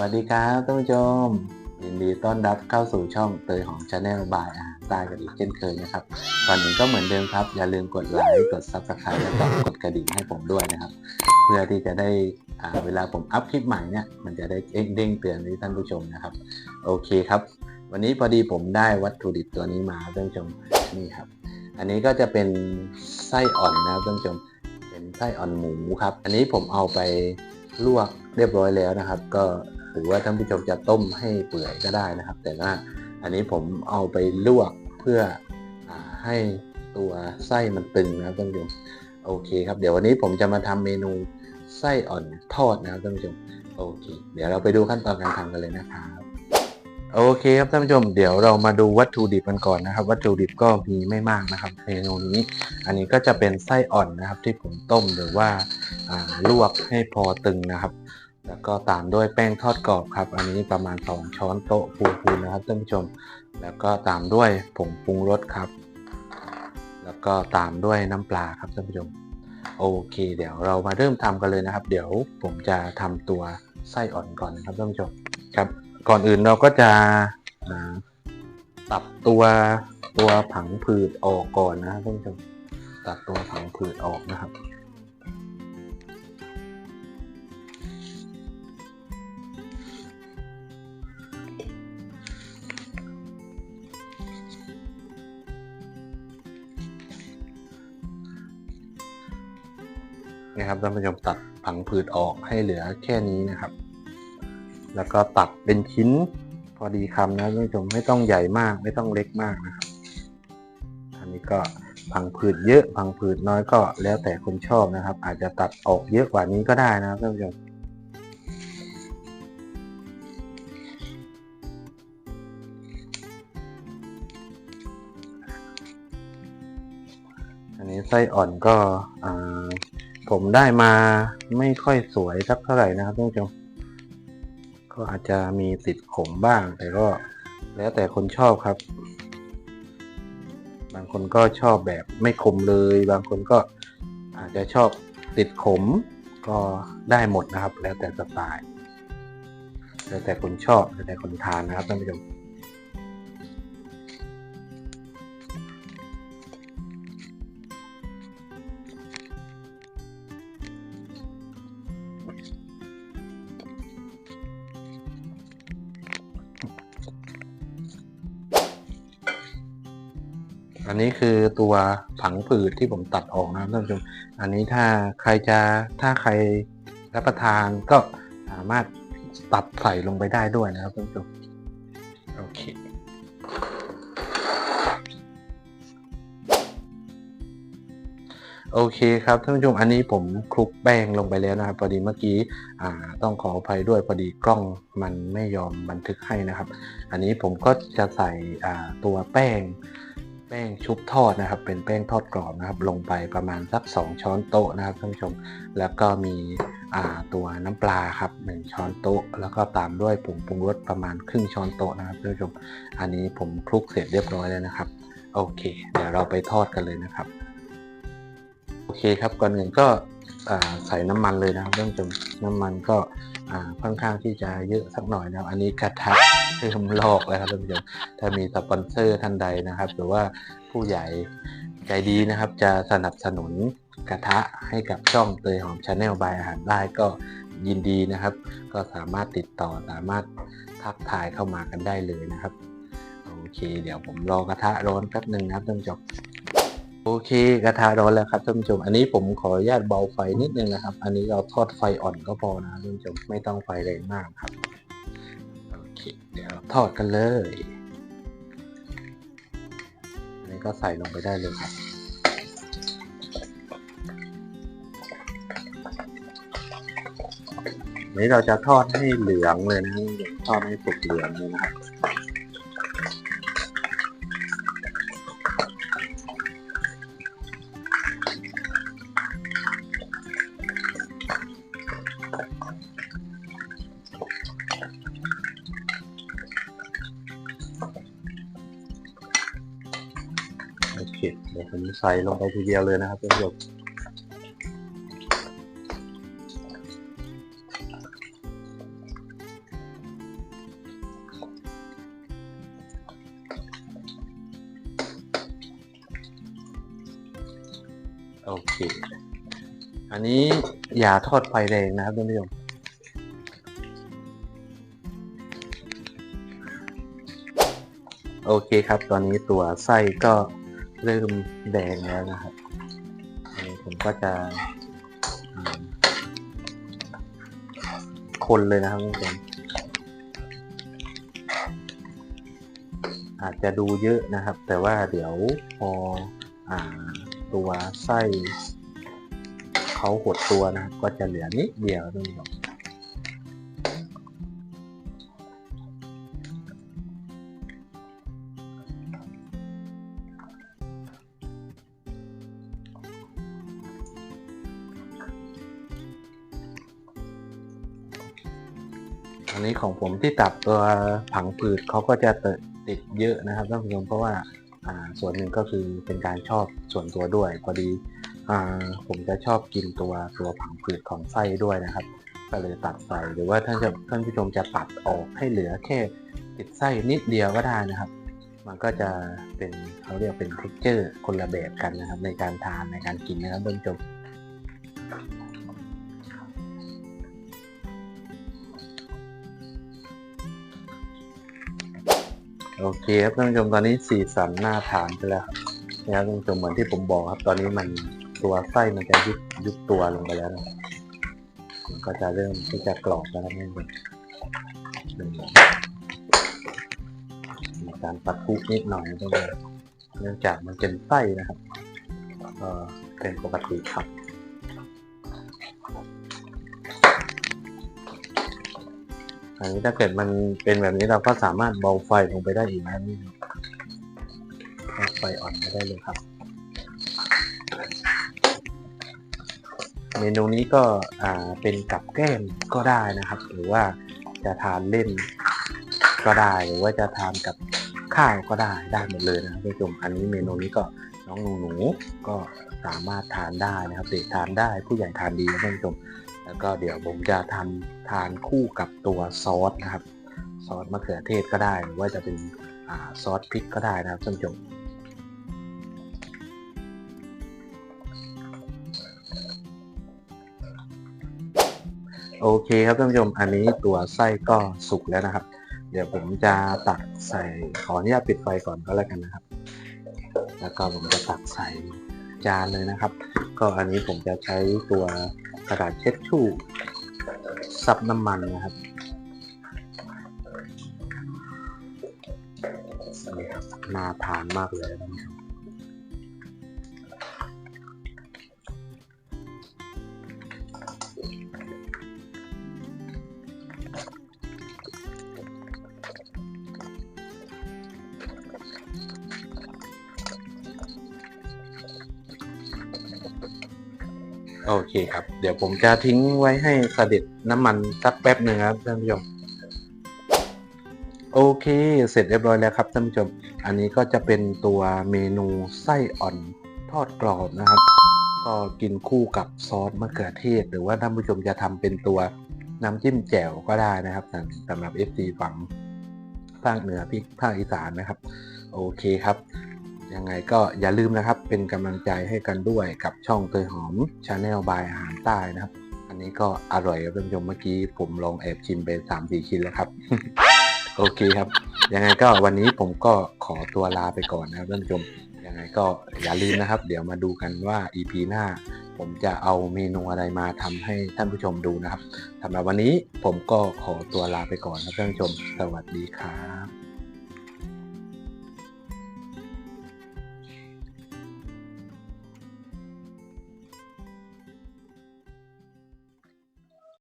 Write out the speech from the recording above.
วัสดีครับท่านผู้ชมยินดีต้อนรับเข้าสู่ช่องเตยของชาแนลบายอาหารใต้กันอีกเช่นเคยนะครับก่อนอื่นก็เหมือนเดิมครับ อย่าลืมกดไลค์กด subscribe แล้วก็กดกระดิ่งให้ผมด้วยนะครับ เพื่อที่จะได้เวลาผมอัพคลิปใหม่เนี่ยมันจะได้เด้งเตือนให้ท่านผู้ชมนะครับ โอเคครับ วันนี้พอดีผมได้วัตถุดิบตัวนี้มาท่านผู้ชมนี่ครับ อันนี้ก็จะเป็นไส้อ่อนนะครับท่านผู้ชม เป็นไส้อ่อนหมูครับ อันนี้ผมเอาไปลวกเรียบร้อยแล้วนะครับ ก็ รือว่าท่านผู้ชมจะต้มให้เปื่อยก็ได้นะครับ แต่ว่าอันนี้ผมเอาไปลวกเพื่ออให้ตัวไส้มันตึงนะครับท่านผู้ชมโอเคครับเดี๋ยววันนี้ผมจะมาทำเมนูไส้อ่อนทอดนะครับท่านผู้ชมโอเค เดี๋ยวเราไปดูขั้นตอนการทำกันเลยนะครับโอเคครับท่านผู้ชมเดี๋ยวเรามาดูวัตถุดิบกันก่อนนะครับ วัตถุดิบก็มีไม่มากนะครับเมนูนี้ อันนี้ก็จะเป็นไส้อ่อนนะครับที่ผมต้มหรือว่าลวกให้พอตึงนะครับ แล้วก็ตามด้วยแป้งทอดกรอบครับ อันนี้ประมาณ 2 ช้อนโต๊ะฟูๆนะครับท่านผู้ชม แล้วก็ตามด้วยผงปรุงรสครับ แล้วก็ตามด้วยน้ำปลาครับท่านผู้ชม โอเค เดี๋ยวเรามาเริ่มทำกันเลยนะครับ เดี๋ยวผมจะทำตัวไส้อ่อนก่อนนะครับท่านผู้ชมครับ ก่อนอื่นเราก็จะตัดตัวตัวผังผืดออกก่อนนะครับท่านผู้ชม ตัดตัวผังผืดออกนะครับ นะครับท่านผู้ชมตัดผังผืดออกให้เหลือแค่นี้นะครับ แล้วก็ตัดเป็นชิ้นพอดีคำนะท่านผู้ชมไม่ต้องใหญ่มากไม่ต้องเล็กมากนะครับ อันนี้ก็ผังผืดเยอะผังผืดน้อยก็แล้วแต่คนชอบนะครับ อาจจะตัดออกเยอะกว่านี้ก็ได้นะครับท่านผู้ชมอันนี้ไส้อ่อนก็อ่า ผมได้มาไม่ค่อยสวยสักเท่าไหร่นะครับท่านผู้ชมก็อาจจะมีติดขมบ้าง แต่ก็แล้วแต่คนชอบครับ บางคนก็ชอบแบบไม่ขมเลย บางคนก็อาจจะชอบติดขมก็ได้หมดนะครับ แล้วแต่สไตล์แล้วแต่คนชอบแล้วแต่คนทานนะครับท่านผู้ชม อันนี้คือตัวผังผืดที่ผมตัดออกนะครับท่านผู้ชม อันนี้ถ้าใครจะถ้าใครรับประทานก็สามารถตัดใส่ลงไปได้ด้วยนะครับท่านผู้ชมโอเคโอเคครับท่านผู้ชมอันนี้ผมคลุกแป้งลงไปแล้วนะครับพอดีเมื่อกี้ต้องขออภัยด้วยพอดีกล้องมันไม่ยอมบันทึกให้นะครับ อันนี้ผมก็จะใส่ตัวแป้ง แป้งชุบทอดนะครับ เป็นแป้งทอดกรอบนะครับ ลงไปประมาณสัก 2 ช้อนโต๊ะนะครับท่านผู้ชม แล้วก็มีตัวน้ำปลาครับ 1 ช้อนโต๊ะ แล้วก็ตามด้วยผงปรุงรสประมาณครึ่งช้อนโต๊ะนะครับท่านผู้ชม อันนี้ผมคลุกเสร็จเรียบร้อยแล้วนะครับ โอเค เดี๋ยวเราไปทอดกันเลยนะครับ โอเคครับ ก่อนอื่นก็ใส่น้ำมันเลยนะครับท่านผู้ชม น้ำมันก็ ค่อนข้างที่จะเยอะสักหน่อยนะครับ อันนี้กระทะเริ่มลอกแล้วครับท่านผู้ชมถ้ามีสปอนเซอร์ท่านใดนะครับ หรือว่าผู้ใหญ่ใจดีนะครับ จะสนับสนุนกระทะให้กับช่องเตยหอมชาแนลบายอาหารได้ก็ยินดีนะครับ ก็สามารถติดต่อสามารถทักทายเข้ามากันได้เลยนะครับ โอเค เดี๋ยวผมรอกระทะร้อนแป๊บหนึ่งนะครับท่านผู้ชม โอเคกระทะร้อนแล้วครับท่านผู้ชม อันนี้ผมขออนุญาตเบาไฟนิดนึงนะครับ อันนี้เราทอดไฟอ่อนก็พอนะท่านผู้ชมไม่ต้องไฟแรงมากครับโอเคเดี๋ยวทอดกันเลย อันนี้ก็ใส่ลงไปได้เลยครับอันนี้เราจะทอดให้เหลืองเลยนะทอดให้สุกเหลืองเลยนะครับี๋ยวผมใส่ลงไปทีเดียวเลยนะครับท่านโอเค อันนี้อย่าทอดไฟแรงนะครับท่านโอเคครับ ตอนนี้ตัวไส้ก็ เริ่มแดงแล้วนะครับผมก็จะคนเลยนะครับท่านอาจจะดูเยอะนะครับ แต่ว่าเดี๋ยวพออาตัวไส้เขาหดตัวนะครับก็จะเหลือนิดเดียวท่านผู้ช อันนี้ของผมที่ตัดตัวผังผืดเขาก็จะตดติดเยอะนะครับท่านผู้ชมเพราะว่าอ่าส่วนหนึ่งก็คือเป็นการชอบส่วนตัวด้วยพอดีอ่าผมจะชอบกินตัวตัวผังผืดของไส้ด้วยนะครับ ก็เลยตัดใส่หรือว่าท่านจะท่านผู้ชมจะตัดออกให้เหลือแค่ติดไส้นิดเดียวก็ได้นะครับ มันก็จะเป็นเขาเรียกเป็น t e x t อร์คนละแบบกันนะครับ ในการทานในการกินนะครับท่านผู้ชม โอเคครับท่านผู้ชมตอนนี้สีสันน่าทานไปแล้วนะครับท่านผู้ชมเหมือนที่ผมบอกครับ ตอนนี้มันตัวไส้มันจะยุบยุบตัวลงไปแล้วนะมันก็จะเริ่มที่จะกรอบแล้วนะท่านผู้ชมมีการปะทุนิดหน่อยนะท่านผู้ชมเนื่องจากมันเป็นไส้นะครับก็เป็นปกติครับ อันนี้ถ้าเกิดมันเป็นแบบนี้เราก็สามารถเบาไฟลงไปได้อีกนะนี่ไฟอ่อนก็ได้เลยครับ เมนูนี้ก็อ่าเป็นกับแก้มก็ได้นะครับ หรือว่าจะทานเล่นก็ได้หรือว่าจะทานกับข้าวก็ได้ได้หมดเลยนะครับท่านผู้ชมอันนี้เมนูนี้ก็น้องหนูๆก็สามารถทานได้นะครับเด็กทานได้ผู้ใหญ่ทานดีนะท่านผู้ชม แล้วก็เดี๋ยวผมจะทำทานคู่กับตัวซอสนะครับ ซอสมะเขือเทศก็ได้ หรือว่าจะเป็นอซอสพริกก็ได้นะครับท่านผู้ชมโอเคครับท่านผู้ชม อันนี้ตัวไส้ก็สุกแล้วนะครับ เดี๋ยวผมจะตักใส่ขออนุญาตปิดไฟก่อนก็แล้วกันนะครับ แล้วก็ผมจะตักใส่จานเลยนะครับ ก็อันนี้ผมจะใช้ตัว กระดาษเช็ดชู่ซับน้ำมันนะครับน่าทานมากเลยนะครับ โอเคครับ เดี๋ยวผมจะทิ้งไว้ให้เสด็จน้ำมันสักแป๊บหนึ่งครับท่านผู้ชมโอเค เสร็จเรียบร้อยแล้วครับท่านผู้ชม อันนี้ก็จะเป็นตัวเมนูไส้อ่อนทอดกรอบนะครับ ก็กินคู่กับซอสมะเขือเทศ หรือว่าท่านผู้ชมจะทำเป็นตัวน้ำจิ้มแจ่วก็ได้นะครับสำหรับ FC ฝั่งภาคเหนือพี่ภาคอีสานนะครับ โอเคครับ ยังไงก็อย่าลืมนะครับ เป็นกำลังใจให้กันด้วยกับช่องเตยหอมชาแนลบายอาหารใต้นะครับ อันนี้ก็อร่อยครับท่านผู้ชมเมื่อกี้ผมลองแอบชิมไปสามสี่ชิ้นแล้วครับ โอเคครับ ยังไงก็วันนี้ผมก็ขอตัวลาไปก่อนนะครับท่านผู้ชมยังไงก็อย่าลืมนะครับ เดี๋ยวมาดูกันว่า EP หน้า ผมจะเอาเมนูอะไรมาทำให้ท่านผู้ชมดูนะครับสำหรับวันนี้ผมก็ขอตัวลาไปก่อนครับท่านผู้ชม สวัสดีครับ